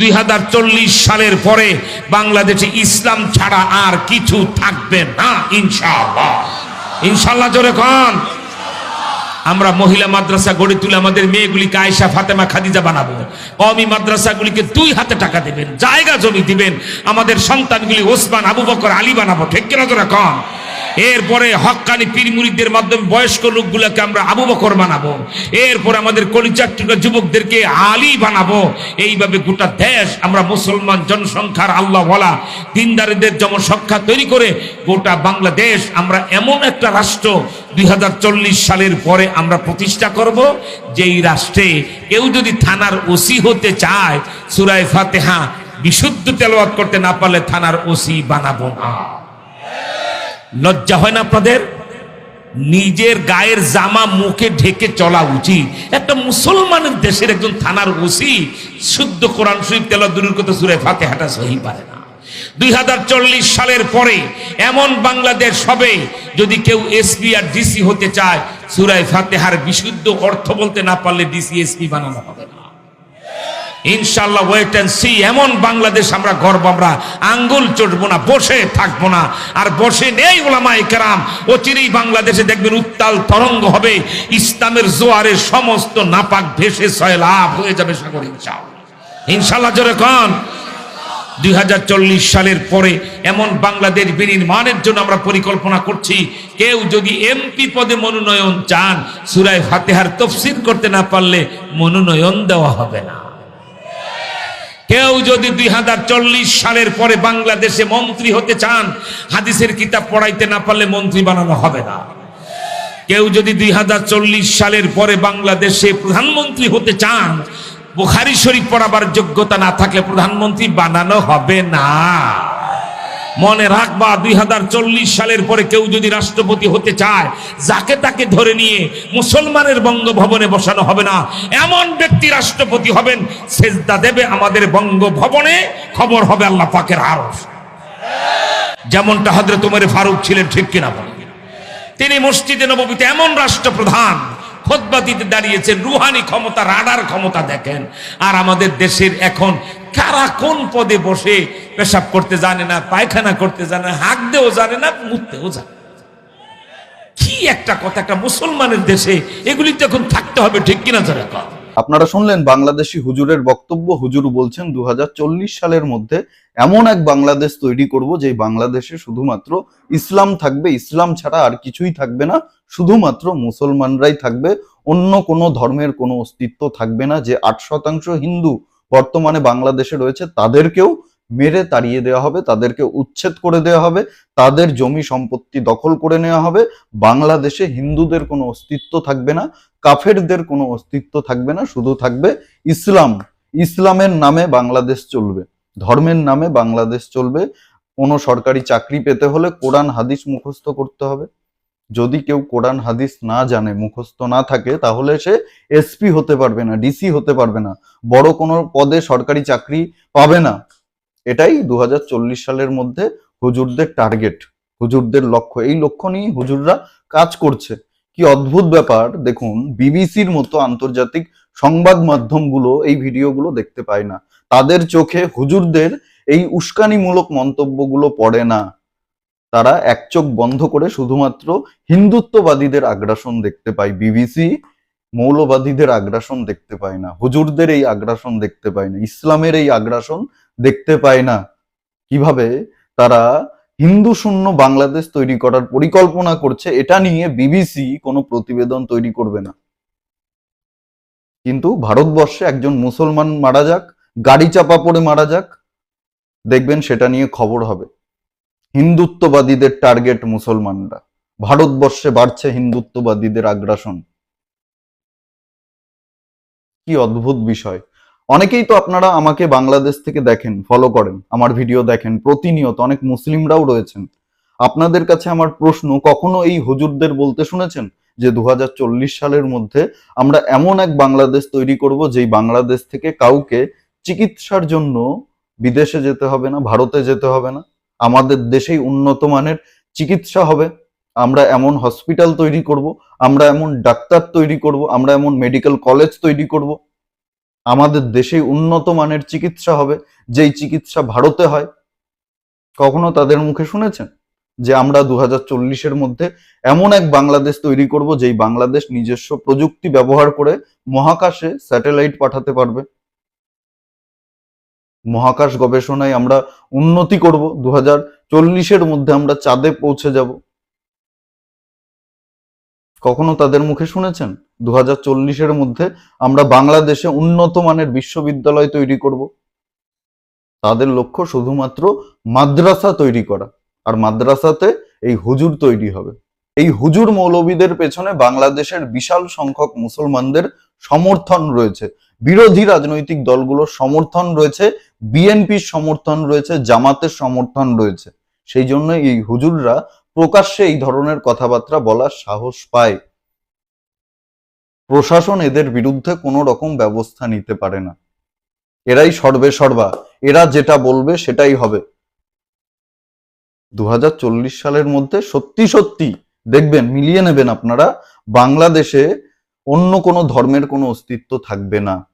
দুই চল্লিশ সালের পরে বাংলাদেশে ইসলাম ছাড়া আর কিছু থাকবে না, ইনশাআল্লাহ। ইনশাআল্লাহ জোরে কন। আমরা মহিলা মাদ্রাসা গড়ে তুলে আমাদের মেয়েগুলিকে আয়সা ফাতেমা, খাদিজা বানাবো। কমি মাদ্রাসাগুলিকে দুই হাতে টাকা দেবেন, জায়গা জমি দিবেন। আমাদের সন্তানগুলি ওসমান, আবু বকর, আলী বানাবো। ঠিক কিনা জোরে কন? এরপরে হক্কানি পীর মুরিদদের মাধ্যমে বয়স্ক লোকগুলোকে আমরা আবু বকর বানাবো। এরপর আমাদের কলিচাট্টুকা যুবকদেরকে আলী বানাবো। এইভাবে গোটা দেশ আমরা মুসলমান জনসংখ্যার আল্লাহ বলা দিনদারিদের জনসংখ্যা তৈরি করে গোটা বাংলাদেশ আমরা এমন একটা রাষ্ট্র দুই হাজার চল্লিশ সালের পরে আমরা প্রতিষ্ঠা করব, যেই রাষ্ট্রে কেউ যদি থানার ওসি হতে চায়, সুরায় ফাতেহা বিশুদ্ধ তেলাওয়াত করতে না পারলে থানার ওসি বানাবো না। লজ্জা হয় না আপনাদের? নিজের গায়ের জামা মুখে ঢেকে চলা উচিত। একটা মুসলমানের দেশের একজন থানার ওসি শুদ্ধ কোরআন শরীফ তেলা দূরের কথা সুরে ফাতে হাঁটা সহি পারে না। দুই চল্লিশ সালের পরে এমন বাংলাদেশ হবে, যদি কেউ এসপি আর ডিসি হতে চায়, সুরায় ফাতেহার বিশুদ্ধ অর্থ বলতে না পারলে ডিসি এসপি বানানো হবে না। ইনশাল্লাহ ওয়েট অ্যান্ড সি এমন বাংলাদেশ আমরা গর্ব, আমরা আঙ্গুল চটবো না, বসে থাকব না। আর বসে নেই ওলামা কেরাম, অচিরেই বাংলাদেশে দেখবেন উত্তাল তরঙ্গ হবে, ইসলামের জোয়ারে সমস্ত নাপাক ভেসে ছয় লাভ হয়ে যাবে সাগর ইনশাল্লাহ ইনশাল্লাহ জোরে কন। দুই সালের পরে এমন বাংলাদেশ বিনির্মাণের জন্য আমরা পরিকল্পনা করছি, কেউ যদি এমপি পদে মনোনয়ন চান, সুরায় ফাতেহার তফসিল করতে না পারলে মনোনয়ন দেওয়া হবে না। কেউ যদি দুই হাজার চল্লিশ সালের পরে বাংলাদেশে মন্ত্রী হতে চান, হাদিসের কিতাব পড়াইতে না পারলে মন্ত্রী বানানো হবে না। কেউ যদি দুই চল্লিশ সালের পরে বাংলাদেশে প্রধানমন্ত্রী হতে চান, বুখারি শরীফ পড়াবার যোগ্যতা না থাকলে প্রধানমন্ত্রী বানানো হবে না। মনে রাখবা, দুই হাজার চল্লিশ সালের পরে কেউ যদি রাষ্ট্রপতি হতে চায়, যাকে তাকে ধরে নিয়ে মুসলমানের বঙ্গভবনে বসানো হবে না, এমন ব্যক্তি রাষ্ট্রপতি হবেন, সেজদা দেবে আমাদের বঙ্গভবনে, খবর হবে আল্লাহ পাকের আরস যেমনটা হজরত উমরে ফারুক ছিলেন, ঠিক কিনা তিনি মসজিদে নবীতে এমন রাষ্ট্রপ্রধান খোদবা দিতে দাঁড়িয়েছেন, রুহানি ক্ষমতা, রাডার ক্ষমতা দেখেন, আর আমাদের দেশের এখন কারা কোন পদে বসে পেশাব করতে জানে না, পায়খানা করতে জানে না হাঁক দেও জানে না, মুততেও জানে কি একটা কথা, একটা মুসলমানের দেশে এগুলি তো এখন থাকতে হবে, ঠিক কিনা যারা কথা? আপনারা শুনলেন বাংলাদেশি হুজুরের বক্তব্য, হুজুর বলছেন দু সালের মধ্যে এমন এক বাংলাদেশ তৈরি করব যে বাংলাদেশে শুধুমাত্র ইসলাম থাকবে, ইসলাম ছাড়া আর কিছুই থাকবে না, শুধুমাত্র মুসলমানরাই থাকবে, অন্য কোনো ধর্মের কোনো অস্তিত্ব থাকবে না যে আট শতাংশ হিন্দু বর্তমানে বাংলাদেশে রয়েছে, তাদেরকেও মেরে তাড়িয়ে দেওয়া হবে, তাদেরকে উচ্ছেদ করে দেওয়া হবে, তাদের জমি সম্পত্তি দখল করে নেওয়া হবে, বাংলাদেশে হিন্দুদের কোনো অস্তিত্ব থাকবে না, কাফেরদের কোনো অস্তিত্ব থাকবে না, শুধু থাকবে ইসলাম। ইসলামের নামে বাংলাদেশ চলবে, ধর্মের নামে বাংলাদেশ চলবে, কোনো সরকারি চাকরি পেতে হলে কোরআন, হাদিস মুখস্থ করতে হবে। যদি কেউ কোরআন, হাদিস না জানে, মুখস্থ না থাকে, তাহলে সে এসপি হতে পারবে না ডিসি হতে পারবে না। বড় কোনো পদে সরকারি চাকরি পাবে না। এটাই দু হাজার চল্লিশ সালের মধ্যে হুজুরদের টার্গেট, হুজুরদের লক্ষ্য। এই লক্ষ্য নিয়ে হুজুররা কাজ করছে। কি অদ্ভুত ব্যাপার, দেখুন, বিবিসির মতো আন্তর্জাতিক সংবাদ মাধ্যমগুলো এই ভিডিওগুলো দেখতে পায় না। তাদের চোখে হুজুরদের এই উস্কানিমূলক মন্তব্যগুলো পড়ে না। তারা এক চোখ বন্ধ করে শুধুমাত্র হিন্দুত্ববাদীদের আগ্রাসন দেখতে পায়, বিবিসি মৌলবাদীদের আগ্রাসন দেখতে পায় না, হুজুরদের এই আগ্রাসন দেখতে পায় না, ইসলামের এই আগ্রাসন দেখতে পায় না। কীভাবে? তারা হিন্দু শূন্য বাংলাদেশ তৈরি করার পরিকল্পনা করছে, এটা নিয়ে বিবিসি কোনো প্রতিবেদন তৈরি করবে না। কিন্তু ভারতবর্ষে একজন মুসলমান মারা যাক, গাড়ি চাপা পড়ে মারা যাক, দেখবেন সেটা নিয়ে খবর হবে। হিন্দুত্ববাদীদের টার্গেট মুসলমানরা। ভারতবর্ষে বাড়ছে হিন্দুত্ববাদীদের আগ্রাসন। কি অদ্ভুত বিষয়। অনেকেই তো আপনারা আমাকে বাংলাদেশ থেকে দেখেন ফলো করেন, আমার ভিডিও দেখেন, প্রতিনিয়ত অনেক মুসলিমরাও রয়েছেন। আপনাদের কাছে আমার প্রশ্ন, কখনো এই হুজুরদের বলতে শুনেছেন যে দু হাজার চল্লিশ সালের মধ্যে আমরা এমন এক বাংলাদেশ তৈরি করব যেই বাংলাদেশ থেকে কাউকে চিকিৎসার জন্য বিদেশে যেতে হবে না, ভারতে যেতে হবে না? আমাদের দেশেই উন্নত মানের চিকিৎসা হবে। আমরা এমন হসপিটাল তৈরি করব, আমরা এমন ডাক্তার তৈরি করব, আমরা এমন মেডিকেল কলেজ তৈরি করব। আমাদের দেশেই উন্নত মানের চিকিৎসা হবে, যেই চিকিৎসা ভারতে হয়। কখনো তাদের মুখে শুনেছেন যে আমরা দু হাজার মধ্যে এমন এক বাংলাদেশ তৈরি করব, যেই বাংলাদেশ নিজস্ব প্রযুক্তি ব্যবহার করে মহাকাশে স্যাটেলাইট পাঠাতে পারবে? মহাকাশ গবেষণায় আমরা উন্নতি করব। দু হাজার মধ্যে আমরা চাঁদে পৌঁছে যাব। কখনো তাদের মুখে শুনেছেন? দু হাজার মধ্যে আমরা বাংলাদেশে উন্নত মানের বিশ্ববিদ্যালয় তৈরি করব। তাদের লক্ষ্য শুধুমাত্র মাদ্রাসা তৈরি করা। আর মাদ্রাসাতে এই হুজুর তৈরি হবে। এই হুজুর মৌলবীদের পেছনে বাংলাদেশের বিশাল সংখ্যক মুসলমানদের সমর্থন রয়েছে। বিরোধী রাজনৈতিক দলগুলোর সমর্থন রয়েছে বিএনপির সমর্থন রয়েছে, জামাতের সমর্থন রয়েছে। সেই জন্য এই হুজুররা প্রকাশ্যে এই ধরনের কথাবার্তা বলার সাহস পায়। প্রশাসন এদের বিরুদ্ধে কোনো রকম ব্যবস্থা নিতে পারে না। এরাই সর্বে সর্বা। এরা যেটা বলবে সেটাই হবে। দু হাজার চল্লিশ সালের মধ্যে সত্যি সত্যি দেখবেন, মিলিয়ে নেবেন আপনারা, বাংলাদেশে অন্য কোনো ধর্মের কোনো অস্তিত্ব থাকবে না।